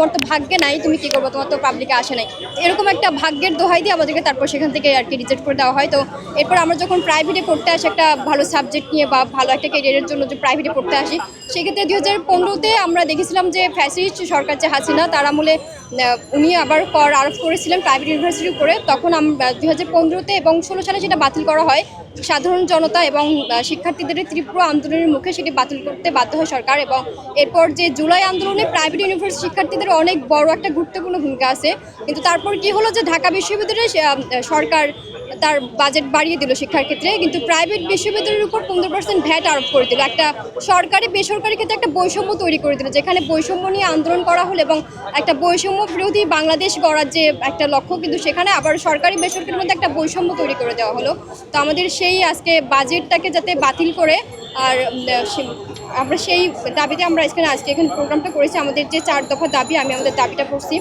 তোমার তো ভাগ্যে নাই, তুমি কি করব? তোমার তো পাবলিকে আসে নাই। এরকম একটা ভাগ্যের দোহাই দিয়ে আমাদেরকে তারপর সেখান থেকে আর কি রিজেক্ট করে দেওয়া হয়। তো এরপর আমরা যখন প্রাইভেটে পড়তে আসি, একটা ভালো সাবজেক্ট নিয়ে বা ভালো একটা ক্যারিয়ারের জন্য যে প্রাইভেটে পড়তে আসি, সেক্ষেত্রে দু হাজার পনেরোতে আমরা দেখেছিলাম যে ফ্যাসিস্ট সরকার যে হাসিনা, তার আমলে উনি আবার কর আরোপ করেছিলেন প্রাইভেট ইউনিভার্সিটির উপরে তখন আমরা দুই হাজার পনেরোতে এবং ষোলো সালে সেটা বাতিল করা হয়। সাধারণ জনতা এবং শিক্ষার্থীদের তীব্র আন্দোলনের মুখে সেটি বাতিল করতে বাধ্য হয় সরকার এবং এরপর যে জুলাই আন্দোলনে প্রাইভেট ইউনিভার্সিটি শিক্ষার্থীদের অনেক বড় একটা গুরুত্বপূর্ণ ভূমিকা আছে। কিন্তু তারপর কি হলো যে ঢাকা বিশ্ববিদ্যালয়ে সরকার তার বাজেট বাড়িয়ে দিল শিক্ষার ক্ষেত্রে, কিন্তু প্রাইভেট বিশ্ববিদ্যালয়ের উপর পনেরো পার্সেন্ট ভ্যাট আরোপ করে দিল। একটা সরকারি, বেসরকারি ক্ষেত্রে একটা বৈষম্য তৈরি করে দিল, যেখানে বৈষম্য নিয়ে আন্দোলন করা হলো এবং একটা বৈষম্য বিরোধী বাংলাদেশ গড়ার যে একটা লক্ষ্য, কিন্তু সেখানে আবার সরকারি, বেসরকারির মধ্যে একটা বৈষম্য তৈরি করে দেওয়া হলো। তো আমাদের সেই আজকে বাজেটটাকে যাতে বাতিল করে, আর আমরা সেই দাবিতে আমরা এখানে আজকে এখানে প্রোগ্রামটা করেছি। আমাদের যে চার দফা দাবি, আমি আমাদের দাবিটা করছি।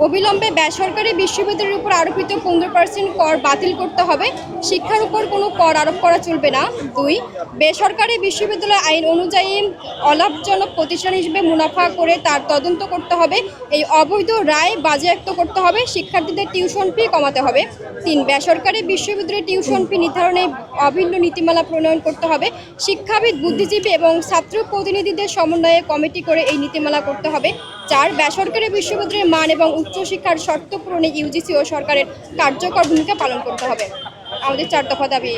অবিলম্বে বেসরকারি বিশ্ববিদ্যালয়ের উপর আরোপিত পনেরো পার্সেন্ট কর বাতিল করতে হবে। শিক্ষার উপর কোনো কর আরোপ করা চলবে না। দুই, বেসরকারি বিশ্ববিদ্যালয় আইন অনুযায়ী অলাভজনক প্রতিষ্ঠান হিসেবে মুনাফা করে তার তদন্ত করতে হবে। এই অবৈধ রায় বাজেয়াপ্ত করতে হবে। শিক্ষার্থীদের টিউশন ফি কমাতে হবে। তিন, বেসরকারি বিশ্ববিদ্যালয়ে টিউশন ফি নির্ধারণে অভিন্ন নীতিমালা প্রণয়ন করতে হবে। শিক্ষাবিদ, বুদ্ধিজীবী এবং ছাত্র প্রতিনিধিদের সমন্বয়ে কমিটি করে এই নীতিমালা করতে হবে। চার, বেসরকারি বিশ্ববিদ্যালয়ের মান এবং উচ্চশিক্ষার শর্ত পূরণে ইউজিসি ও সরকারের কার্যকর ভূমিকা পালন করতে হবে। আমাদের চার দফা দাবি